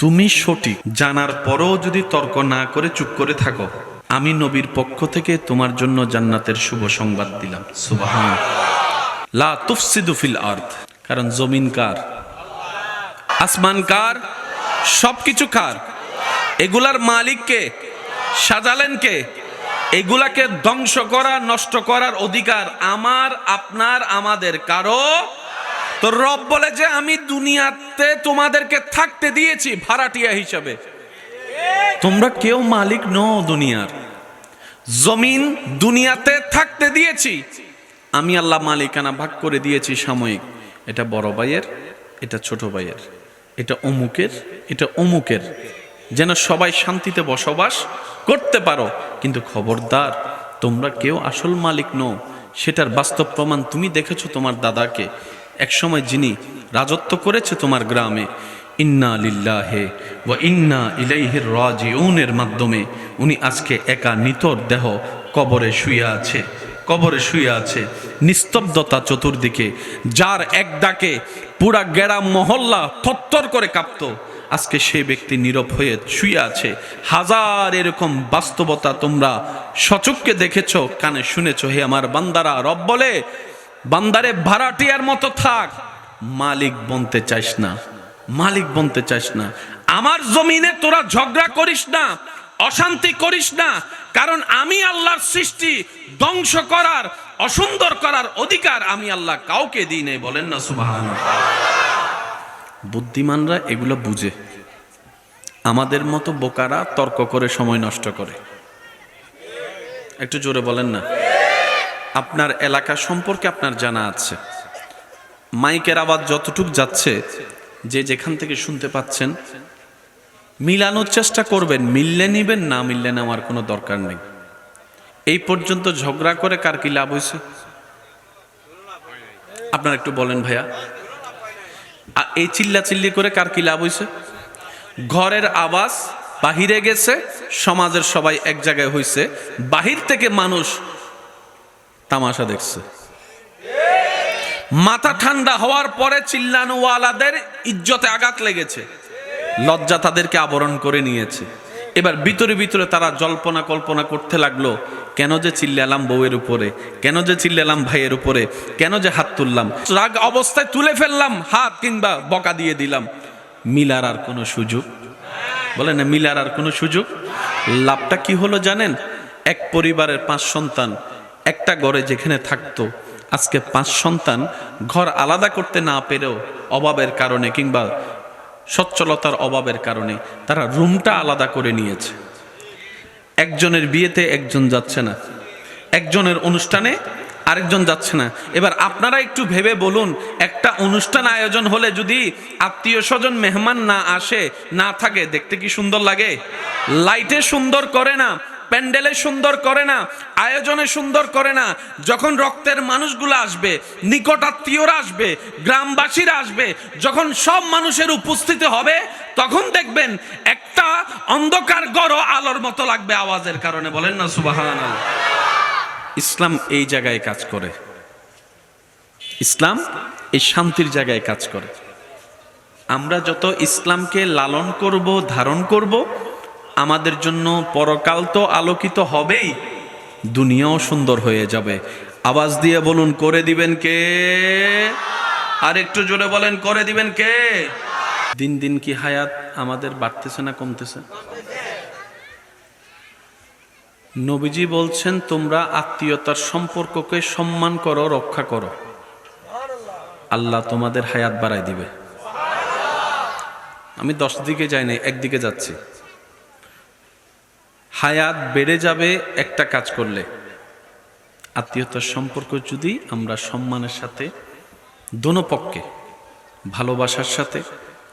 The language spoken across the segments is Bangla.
তুমি সঠিক। জানার পরেও যদি তর্ক না করে চুপ করে থাকো। আমি নবীর পক্ষ থেকে তোমার জন্য জান্নাতের শুভ সংবাদ দিলাম। লা তুফসিদু ফিল আর্থ কারণ জমিন কার? আসমান কার? সবকিছু কার? এগুলার মালিককে সাজালেন কে? এগুলাকে ধ্বংস করা, নষ্ট করার অধিকার আমার, আপনার, আমাদের। কারও তো রব বলে যে, আমি দুনিয়াতে তোমাদেরকে থাকতে দিয়েছি ভাড়াটিয়া হিসাবে। তোমরা কেউ মালিক নও দুনিয়ার। জমিন দুনিয়াতে থাকতে দিয়েছি। আমি আল্লাহ মালিকানা ভাগ করে দিয়েছি সাময়িক। এটা বড় ভাইয়ের, এটা ছোট ভাইয়ের। এটা অমুকের এটা অমুকের। যেন সবাই শান্তিতে বসবাস করতে পারো। কিন্তু খবরদার, তোমরা কেউ আসল মালিক নও। সেটার বাস্তব প্রমাণ তুমি দেখেছ তোমার দাদাকে। একসময় যিনি রাজত্ব করেছে তোমার গ্রামে, ইন্না লিল্লাহে ও ইন্না ইলাইহির রাজিউনের মাধ্যমে উনি আজকে একা নিতর দেহ কবরে শুয়ে আছে, কবরে শুয়ে আছে, নিস্তব্ধতা চতুর্দিকে, যার এক ডাকে পুরা গেরা মহল্লা থত্তর করে কাঁপতো। আজকে সেই ব্যক্তি নীরব হয়ে শুয়ে আছে। হাজার এরকম বাস্তবতা তোমরা সচককে দেখেছ, কানে শুনেছ, হে আমার বান্দারা, রব বলে বান্দারে ভাড়াটিয়ার মতো থাক। মালিক বনতে চাইস না। মালিক বনতে চাইস না। আমার জমিনে তোরা ঝগড়া করিস না, অশান্তি করিস না, কারণ আমি আল্লাহর সৃষ্টি, ধ্বংস করার, অসুন্দর করার অধিকার আমি আল্লাহ কাউকে দিই নাই, বলেন না সুবাহান বুদ্ধিমানরা এগুলো বুঝে। আমাদের মতো বোকারা তর্ক করে, সময় নষ্ট করে। একটু জোরে বলেন না। আপনার এলাকা সম্পর্কে আপনার জানা আছে। মাইকের আওয়াজ যতটুক যাচ্ছে, যে যেখান থেকে শুনতে পাচ্ছেন, মিলানোর চেষ্টা করবেন, মিললে নিবেন, না মিললে নেওয়ার কোনো দরকার নেই। এই পর্যন্ত ঝগড়া করে কার কি লাভ হয়েছে? আপনার একটু বলেন ভাইয়া। আ- এই চিল্লা চিল্লি করে কার কি লাভ হয়েছে? ঘরের আওয়াজ বাহিরে গেছে, সমাজের সবাই এক জায়গায় হয়েছে। বাহির থেকে মানুষ তামাশা দেখছে। মাথা ঠান্ডা হওয়ার পরে চিল্লানোওয়ালাদের ইজ্জতে আঘাত লেগেছে। লজ্জা তাদেরকে আবরণ করে নিয়েছে। এবার ভিতরে ভিতরে তারা জল্পনা কল্পনা করতে লাগল, কেন যে চিল্লালাম বউয়ের উপরে, কেন যে চিল্লালাম ভাইয়ের উপরে, কেন যে হাত তুললাম। রাগ অবস্থায় তুলে ফেললাম, হাত কিংবা বকা দিয়ে দিলাম। মিলার আর কোনো সুযোগ? বলে না, মিলার আর কোনো সুযোগ? লাভটা কি হলো জানেন? এক পরিবারের পাঁচ সন্তান একটা ঘরে যেখানে থাকতো, আজকে পাঁচ সন্তান, ঘর আলাদা করতে না পেরেও অভাবের কারণে কিংবা সচ্ছলতার অভাবের কারণে তারা রুমটা আলাদা করে নিয়েছে। একজনের বিয়েতে একজন যাচ্ছে না, একজনের অনুষ্ঠানে আরেকজন যাচ্ছে না। এবার আপনারা একটু ভেবে বলুন, একটা অনুষ্ঠান আয়োজন হলে যদি আত্মীয় স্বজন মেহমান না আসে, না থাকে, দেখতে কি সুন্দর লাগে? লাইটে সুন্দর করে না প্যান্ডেলে সুন্দর করে না, আয়োজনে সুন্দর করে না, যখন রক্তের মানুষগুলো আসবে, নিকট আত্মীয়রা আসবে, গ্রামবাসীরা আসবে, যখন সব মানুষের উপস্থিতি হবে, তখন দেখবেন একটা অন্ধকার গড় আলোর মতো লাগবে আওয়াজের কারণে। বলেন না সুবাহান ইসলাম এই জায়গায় কাজ করে। ইসলাম এই শান্তির জায়গায় কাজ করে। আমরা যত ইসলামকে লালন করব, ধারণ করব আমাদের জন্য পরকাল তো আলোকিত হবেই, দুনিয়াও সুন্দর হয়ে যাবে। আওয়াজ দিয়ে বলুন, করে দিবেন কে? আর একটু জোরে বলেন, করে দিবেন কে? দিন দিন কি হায়াত আমাদের বাড়তেছে না কমতেছে? নবীজি বলছেন, তোমরা আত্মীয়তার সম্পর্ককে সম্মান করো, রক্ষা করো। আল্লাহ তোমাদের হায়াত বাড়াই দিবে। আমি দশ দিকে যাই নাই, একদিকে যাচ্ছি। হায়াত বেড়ে যাবে একটা কাজ করলে। আত্মীয়তার সম্পর্ক যদি আমরা সম্মানের সাথে, দোনো পক্ষে, ভালোবাসার সাথে,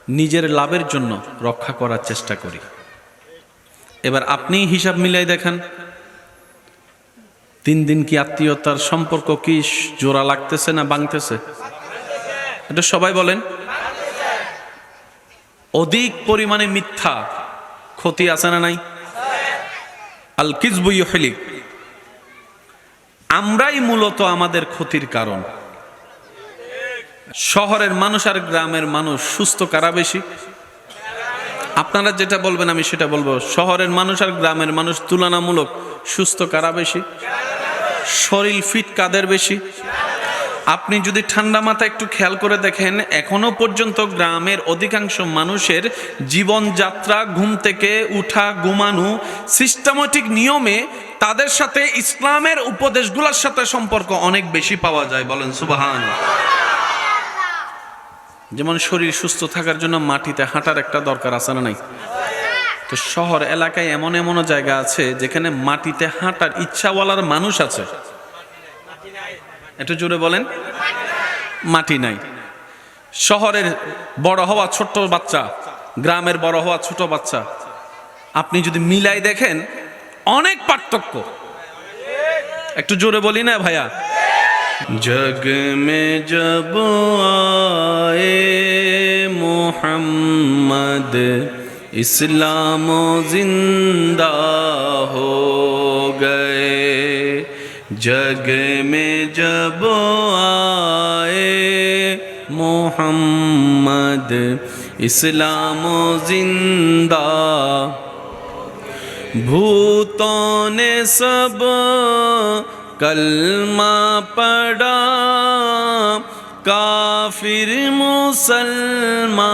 নিজের লাভের জন্য রক্ষা করার চেষ্টা করি। এবার আপনি হিসাব মিলাই দেখেন, তিন দিন কি আত্মীয়তার সম্পর্ক কি জোড়া লাগতেছে না ভাঙতেছে এটা সবাই বলেন। অধিক পরিমাণে মিথ্যা ক্ষতি আছে না নাই? আল কিজবু ইহলি আমরাই মূলত আমাদের ক্ষতির কারণ। শহরের মানুষ আর গ্রামের মানুষ সুস্থ কারা বেশি? আপনারা যেটা বলবেন, আমি সেটা বলব। শহরের মানুষ আর গ্রামের মানুষ তুলনামূলক সুস্থ কারা বেশি? শরীর ফিট কাদের বেশি? আপনি যদি ঠান্ডা মাথা একটু খেয়াল করে দেখেন, এখনও পর্যন্ত গ্রামের অধিকাংশ মানুষের জীবনযাত্রা, ঘুম থেকে উঠা, ঘুমানো সিস্টেমেটিক নিয়মে তাদের সাথে ইসলামের উপদেশগুলোর সাথে সম্পর্ক অনেক বেশি পাওয়া যায়। বলেন সুবাহান যেমন শরীর সুস্থ থাকার জন্য মাটিতে হাঁটার একটা দরকার আছে না নাই? তো শহর এলাকায় এমন এমন জায়গা আছে যেখানে মাটিতে হাঁটার ইচ্ছাওয়ালার মানুষ আছে। একটু জোরে বলেন। মাটি নাই। শহরের বড় হওয়া ছোট্ট বাচ্চা, গ্রামের বড় হওয়া ছোট বাচ্চা, আপনি যদি মিলাই দেখেন, অনেক পার্থক্য। একটু জোরে বলি না ভাইয়া? জগ মে জব মোহাম্মদ ইসলাম জিন্দা হো। جگ میں جب آئے محمد، اسلام و زندہ۔ بھوتوں نے سب کلمہ پڑا کافر مسلمہ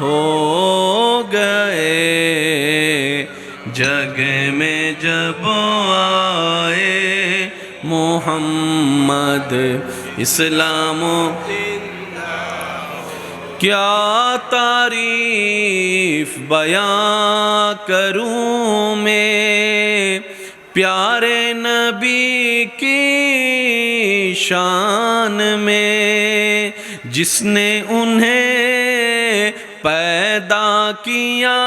ہو گئے۔ جگ محمد، اسلام کیا تعریف بیاں کروں میں؟ پیارے نبی کی شان میں، جس نے انہیں پیدا کیا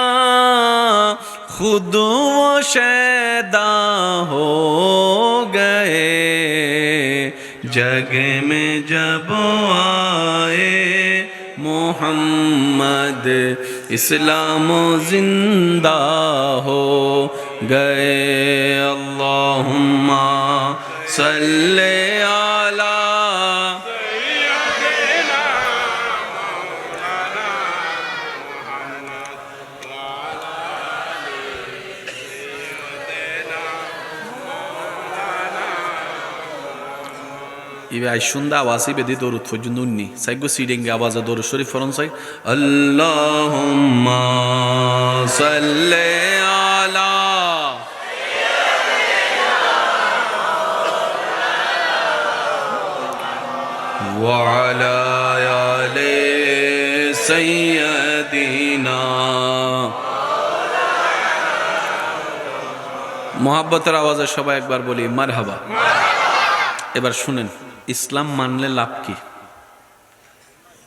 خود و شیدا ہو گئے۔ جگ میں جب آئے محمد، اسلام و زندہ ہو گئے۔ اللہم صلی ইবে আই সুন্দর আওয়াজ ইবে দি দরুদ পর্যন্ত উন্নি সাইগো সিডিঙ্গে আওয়াজ দরুদ শরীফ ফরন সাই আল্লাহুম্মা সাল্লি আলা وعلى آل سيدنا মোহাব্বতের আওয়াজে সবাই একবার বলি মারহাবা এবার শুনেন ইসলাম মানলে লাভ কি?